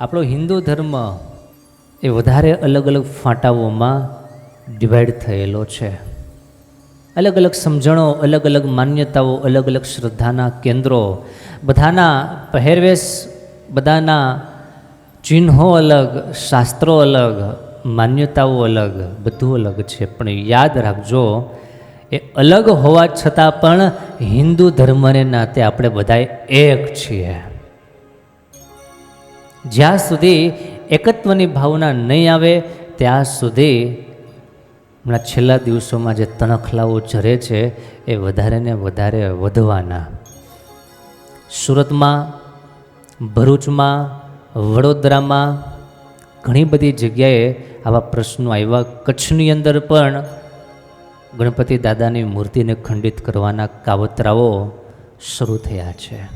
આપણો હિન્દુ ધર્મ એ વધારે અલગ અલગ ફાંટાઓમાં ડિવાઈડ થયેલો છે. અલગ અલગ સમજણો અલગ અલગ માન્યતાઓ અલગ અલગ શ્રદ્ધાના કેન્દ્રો, બધાના પહેરવેશ, બધાના ચિહ્નો અલગ, શાસ્ત્રો અલગ, માન્યતાઓ અલગ, બધું અલગ છે. પણ યાદ રાખજો, એ અલગ હોવા છતાં પણ હિન્દુ ધર્મને નાતે આપણે બધા એક છીએ. જ્યાં સુધી એકત્વની ભાવના નહીં આવે, ત્યાં સુધી હમણાં છેલ્લા દિવસોમાં જે તણખલાઓ ઝરે છે, એ વધારે ને વધારે વધવાના. સુરતમાં, ભરૂચમાં, વડોદરામાં ઘણી બધી જગ્યાએ આવા પ્રશ્નો આવ્યા. કચ્છની અંદર પણ ગણપતિ દાદાની મૂર્તિને ખંડિત કરવાના કાવતરાઓ શરૂ થયા છે.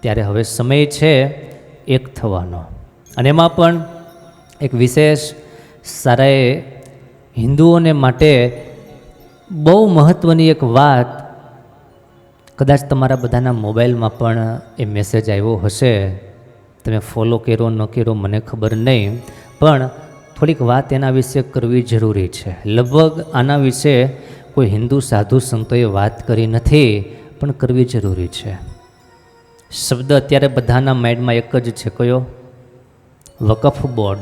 ત્યારે હવે સમય છે એક થવાનો. અને એમાં પણ એક વિશેષ સારાએ હિન્દુઓને માટે બહુ મહત્ત્વની એક વાત કદાચ તમારા બધાના મોબાઈલમાં પણ એ મેસેજ આવ્યો હશે. તમે ફોલો કર્યો, ન કર્યો, મને ખબર નહીં. પણ થોડીક વાત એના વિશે કરવી જરૂરી છે. લગભગ આના વિશે કોઈ હિન્દુ, સાધુ સંતોએ વાત કરી નથી, પણ કરવી જરૂરી છે. શબ્દ અત્યારે બધાના માઇન્ડમાં એક જ છે, કયો? વકફ બોર્ડ.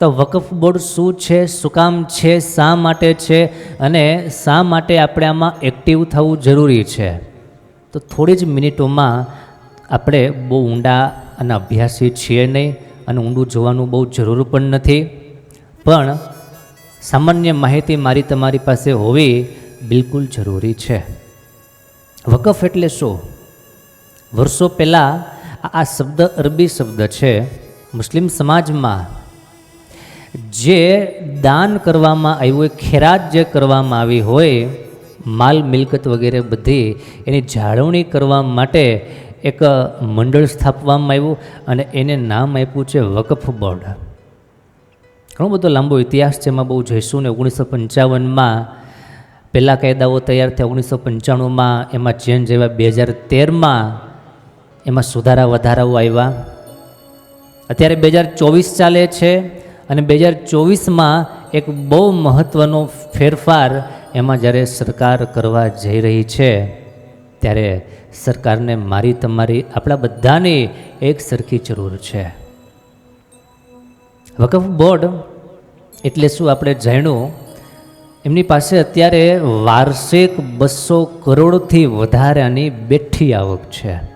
તો વકફ બોર્ડ શું છે, શું કામ છે, શા માટે છે, અને શા માટે આપણે આમાં એક્ટિવ થવું જરૂરી છે? તો થોડી જ મિનિટોમાં આપણે બહુ ઊંડા અને અભ્યાસી છીએ નહીં અને ઊંડું જોવાનું બહુ જરૂર પણ નથી. પણ સામાન્ય માહિતી મારી તમારી પાસે હોવી બિલકુલ જરૂરી છે. વકફ એટલે શું? વર્ષો પહેલાં આ શબ્દ અરબી શબ્દ છે. મુસ્લિમ સમાજમાં જે દાન કરવામાં આવ્યું હોય, ખેરાત જે કરવામાં આવી હોય, માલ, મિલકત વગેરે બધી એની જાળવણી કરવા માટે એક મંડળ સ્થાપવામાં આવ્યું અને એને નામ આપ્યું છે વકફ બોર્ડ. ઘણો બધો લાંબો ઇતિહાસ છે, એમાં બહુ જઈશું ને ઓગણીસો પંચાવનમાં પહેલાં કાયદાઓ તૈયાર થયા ઓગણીસો પંચાણુંમાં એમાં ચેન્જ આવ્યા. બે હજાર તેરમાં એમાં સુધારા વધારાઓ આવ્યા. અત્યારે બે હજાર ચોવીસ ચાલે છે અને બે હજાર ચોવીસમાં એક બહુ મહત્ત્વનો ફેરફાર એમાં જ્યારે સરકાર કરવા જઈ રહી છે, ત્યારે સરકારને મારી તમારી આપણા બધાની એક સરખી જરૂર છે. વકફ બોર્ડ એટલે શું આપણે જાણ્યું? એમની પાસે અત્યારે વાર્ષિક બસો કરોડથી વધારાની બેઠી આવક છે.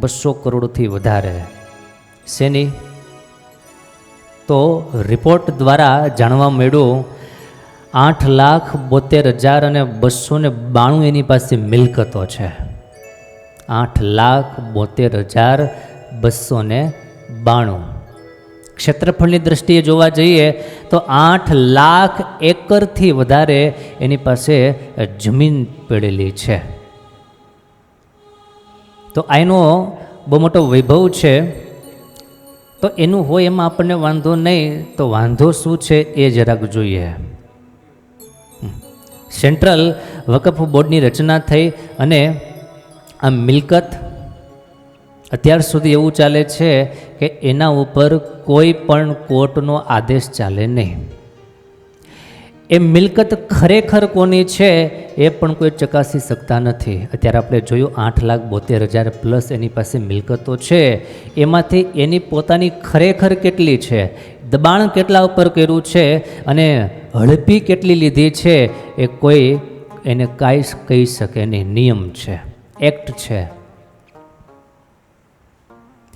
બસો કરોડથી વધારે. શેની? તો રિપોર્ટ દ્વારા જાણવા મળ્યું, આઠ લાખ બોતેર હજાર અને બસો ને બાણું એની પાસે મિલકતો છે. આઠ લાખ બોતેર હજાર બસો ને બાણું. ક્ષેત્રફળની દ્રષ્ટિએ જોવા જઈએ, તો આઠ લાખ એકરથી વધારે એની પાસે જમીન પડેલી છે. તો આનો બહુ મોટો વૈભવ છે. તો એનું હોય એમાં આપણને વાંધો નહીં, તો વાંધો શું છે એ જરાક જોઈએ. સેન્ટ્રલ વકફ બોર્ડની રચના થઈ અને આ મિલકત અત્યાર સુધી એવું ચાલે છે કે એના ઉપર કોઈ પણ કોર્ટનો આદેશ ચાલે નહીં. એ મિલકત ખરેખર કોની છે એ પણ કોઈ ચકાસી શકતા નથી. અત્યારે આપણે જોયું આઠ લાખ બોતેર હજાર પ્લસ એની પાસે મિલકતો છે. એમાંથી એની પોતાની ખરેખર કેટલી છે? દબાણ કેટલા ઉપર કર્યું છે? અને હડપી કેટલી લીધી છે? એ કોઈ એને કાંઈ કહી શકે નહીં. નિયમ છે. એક્ટ છે.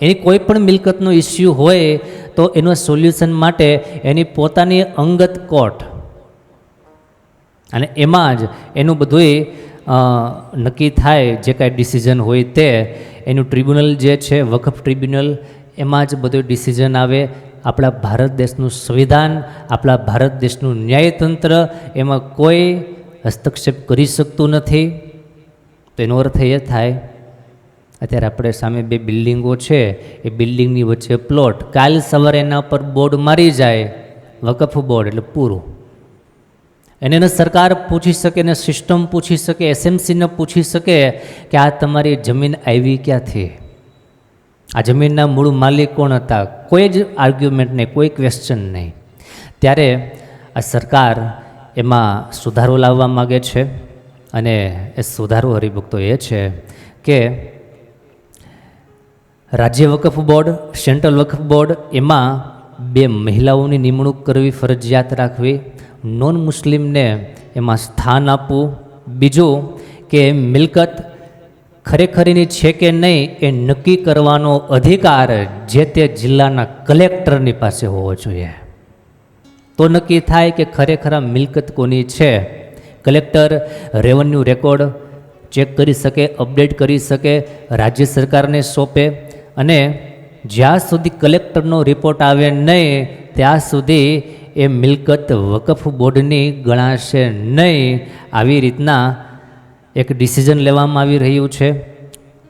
એની કોઈ પણ મિલકતનો ઇસ્યુ હોય તો એનો સોલ્યુશન માટે એની પોતાની અંગત કોર્ટ અને એમાં જ એનું બધુંય નક્કી થાય જે કાંઈ ડિસિઝન હોય તે. એનું ટ્રિબ્યુનલ જે છે, વકફ ટ્રિબ્યુનલ એમાં જ બધું ડિસિઝન આવે. આપણા ભારત દેશનું સંવિધાન, આપણા ભારત દેશનું ન્યાયતંત્ર, એમાં કોઈ હસ્તક્ષેપ કરી શકતું નથી. તો એનો અર્થ એ થાય, અત્યારે આપણે સામે બે બિલ્ડિંગો છે. એ બિલ્ડિંગની વચ્ચે પ્લોટ કાલ સવારે એના પર બોર્ડ મારી જાય. વકફ બોર્ડ એટલે પૂરું. એને એને સરકાર પૂછી શકે, ને સિસ્ટમ પૂછી શકે એસએમસીને પૂછી શકે કે આ તમારી જમીન આવી ક્યાંથી? આ જમીનના મૂળ માલિક કોણ હતા? કોઈ જ આર્ગ્યુમેન્ટ નહીં, કોઈ ક્વેશ્ચન નહીં. ત્યારે આ સરકાર એમાં સુધારો લાવવા માગે છે અને એ સુધારો હરિભક્તો એ છે કે રાજ્ય Waqf board, central Waqf board એમાં બે મહિલાઓની નિમણૂક કરવી, ફરજિયાત રાખવી નોન મુસ્લિમને એમાં સ્થાન આપવું. બીજું કે મિલકત ખરેખરીની છે કે નહીં એ નક્કી કરવાનો અધિકાર જે તે જિલ્લાના કલેક્ટરની પાસે હોવો જોઈએ. તો નક્કી થાય કે ખરેખર મિલકત કોની છે? કલેક્ટર રેવન્યુ રેકોર્ડ ચેક કરી શકે, અપડેટ કરી શકે, રાજ્ય સરકારને સોંપે અને જ્યાં સુધી કલેક્ટરનો રિપોર્ટ આવે નહીં, ત્યાં સુધી એ મિલકત વકફ બોર્ડની ગણાશે નહીં આવી રીતના એક ડિસિઝન લેવામાં આવી રહ્યું છે.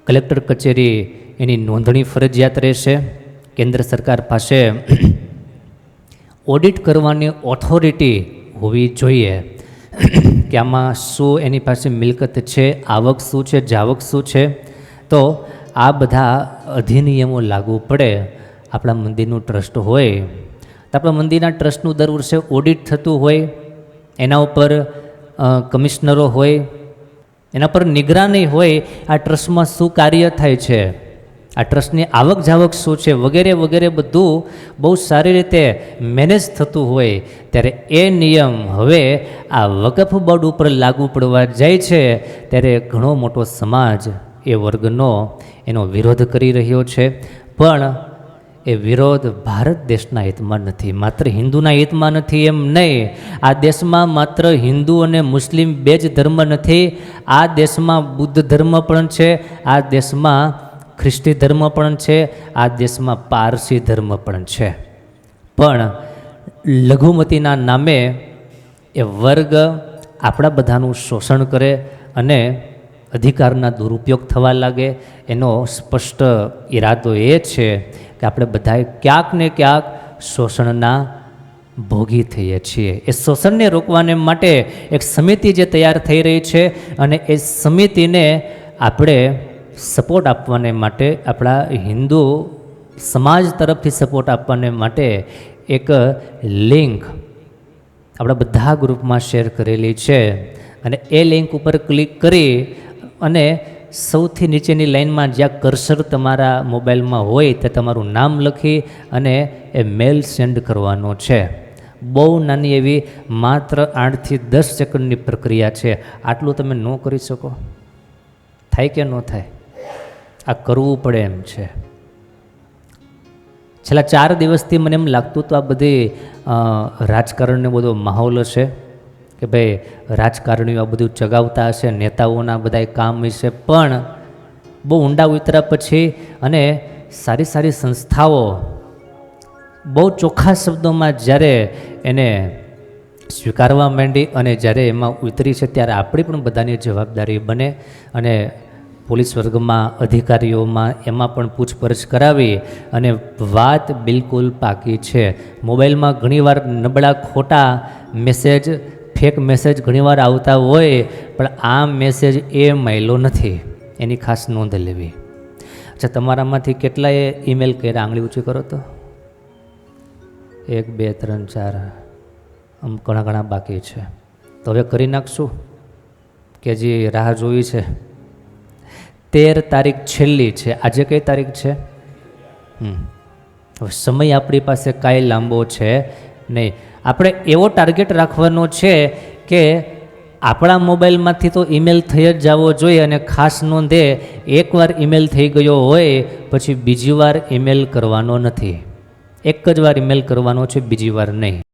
કલેક્ટર કચેરી એની નોંધણી ફરજિયાત રહેશે. કેન્દ્ર સરકાર પાસે ઓડિટ કરવાની ઓથોરિટી હોવી જોઈએ. કે આમાં શું એની પાસે મિલકત છે, આવક શું છે, જાવક શું છે? તો આ બધા અધિનિયમો લાગુ પડે. આપણા મંદિરનું ટ્રસ્ટ હોય આપણા મંદિરના ટ્રસ્ટનું દર વર્ષે ઓડિટ થતું હોય, એના ઉપર કમિશનરો હોય, એના પર નિગરાની હોય, આ ટ્રસ્ટમાં શું કાર્ય થાય છે? આ ટ્રસ્ટની આવક જાવક શું છે? વગેરે વગેરે બધું બહુ સારી રીતે મેનેજ થતું હોય, ત્યારે એ નિયમ હવે આ વકફ બોર્ડ ઉપર લાગુ પડવા જાય છે, ત્યારે ઘણો મોટો સમાજ એ વર્ગનો એનો વિરોધ કરી રહ્યો છે. પણ એ વિરોધ ભારત દેશના હિતમાં નથી, માત્ર હિન્દુના હિતમાં નથી એમ નહીં. આ દેશમાં માત્ર હિન્દુ અને મુસ્લિમ બે જ ધર્મ નથી, આ દેશમાં બુદ્ધ ધર્મ પણ છે, આ દેશમાં ખ્રિસ્તી ધર્મ પણ છે, આ દેશમાં પારસી ધર્મ પણ છે. પણ લઘુમતીના નામે એ વર્ગ આપણા બધાનું શોષણ કરે અને અધિકારના દુરુપયોગ થવા લાગે, એનો સ્પષ્ટ ઈરાદો એ છે કે આપણે બધાએ ક્યાંક ને ક્યાંક શોષણના ભોગી થઈએ છીએ. એ શોષણને રોકવાને માટે એક સમિતિ જે તૈયાર થઈ રહી છે અને એ સમિતિને આપણે સપોર્ટ આપવાને માટે આપણા હિન્દુ સમાજ તરફથી સપોર્ટ આપવાને માટે એક લિંક આપણા બધા ગ્રુપમાં શેર કરેલી છે. અને એ લિંક ઉપર ક્લિક કરી અને સૌથી નીચેની લાઇનમાં જ્યાં કર્સર તમારા મોબાઈલમાં હોય તે તમારું નામ લખી અને એ મેલ સેન્ડ કરવાનો છે. બહુ નાની એવી માત્ર આઠથી દસ સેકન્ડની પ્રક્રિયા છે. આટલું તમે ન કરી શકો. થાય કે ન થાય? આ કરવું પડે એમ છે. છેલ્લા ચાર દિવસથી મને એમ લાગતું તો આ બધી રાજકારણનો બધો માહોલ હશે. કે ભાઈ, રાજકારણીઓ આ બધું ચગાવતા હશે, નેતાઓના બધા કામ વિશે પણ બહુ ઊંડા ઉતર્યા પછી અને સારી સારી સંસ્થાઓ, બહુ ચોખ્ખા શબ્દોમાં જ્યારે એને સ્વીકારવા માંડી અને જ્યારે એમાં ઉતરી છે ત્યારે આપણી પણ બધાની જવાબદારી બને અને પોલીસ વર્ગમાં, અધિકારીઓમાં એમાં પણ પૂછપરછ કરાવી અને વાત બિલકુલ પાકી છે. મોબાઈલમાં ઘણીવાર નબળા ખોટા મેસેજ ફેક મેસેજ ઘણીવાર આવતા હોય, પણ આ મેસેજ એ મહિલો નથી. એની ખાસ નોંધ લેવી. અચ્છા, તમારામાંથી કેટલાએ ઈમેલ કર્યા? આંગળી ઊંચી કરો તો. એક, બે, ત્રણ, ચાર, આમ ઘણા ઘણા બાકી છે. તો હવે કરી નાખશું, કે જે રાહ જોવી છે. તેર તારીખ છેલ્લી છે. આજે કઈ તારીખ છે? હમ. સમય આપણી પાસે કાંઈ લાંબો છે નહીં. આપણે એવો ટાર્ગેટ રાખવાનો છે કે આપણા મોબાઈલમાંથી તો ઈમેલ થઈ જ જવો જોઈએ અને ખાસ નોંધે એકવાર ઈમેલ થઈ ગયો હોય પછી બીજી વાર ઈમેલ કરવાનો નથી. એક જ વાર ઈમેલ કરવાનો છે, બીજી વાર નહીં.